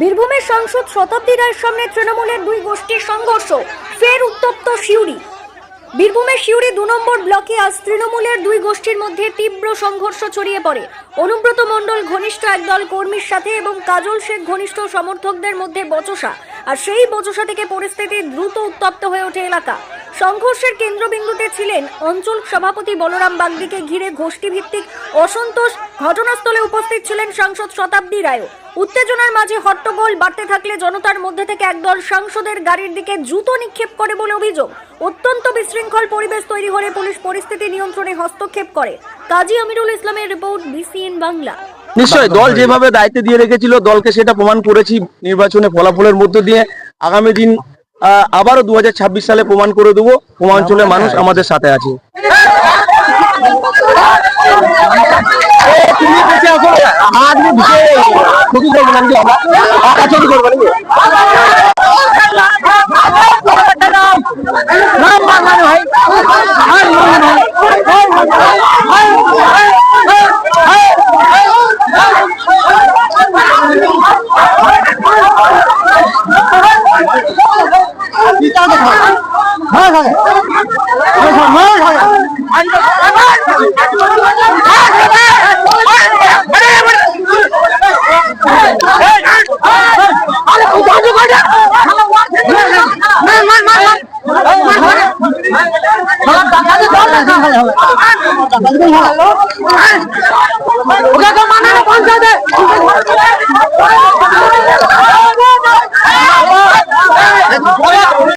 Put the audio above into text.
বীরভূমের সাংসদ শতাব্দী রায়ের সামনে তৃণমূলের দুই গোষ্ঠীর সংঘর্ষ, ফের উত্তপ্ত শিউরি বীরভূমের শিউরি দু নম্বর ব্লকে আজ তৃণমূলের দুই গোষ্ঠীর মধ্যে তীব্র সংঘর্ষ ছড়িয়ে পড়ে। অনুব্রত মণ্ডল, ঘনিষ্ঠ একদল কর্মীর সাথে এবং কাজল শেখ, ঘনিষ্ঠ সমর্থকদের মধ্যে বচসা। আর সেই বচসা থেকে পরিস্থিতি দ্রুত উত্তপ্ত হয়ে ওঠে এলাকা। সংঘর্ষের কেন্দ্রবিন্দুতে ছিলেন অঞ্চল সভাপতি বলরাম বাগদিকে ঘিরে গোষ্ঠীভিত্তিক অসন্তোষ ঘটনাস্থলে উপস্থিত ছিলেন সাংসদ শতাব্দী রায়ও। উত্তেজনার মাঝে হট্টগোল বাড়তে থাকলে জনতার মধ্যে থেকে একদল সাংসদের গাড়ির দিকে জুতো নিক্ষেপ করে বলে অভিযোগ। অত্যন্ত বিশৃঙ্খল পরিবেশ তৈরি হলে পুলিশ পরিস্থিতি নিয়ন্ত্রণে হস্তক্ষেপ করে। কাজী আমিরুল ইসলামের রিপোর্ট বিসিএন বাংলা। নিশ্চয়ই, দল যেভাবে দায়িত্ব দিয়ে রেখেছিল, দলকে সেটা প্রমাণ করেছি নির্বাচনে ফলাফলের মধ্য দিয়ে। আগামী দিন আবারও দু হাজার ছাব্বিশ সালে প্রমাণ করে দেবো পূর্বাঞ্চলের মানুষ আমাদের সাথে আছে। ওকে তো মানে পঞ্চায়েতে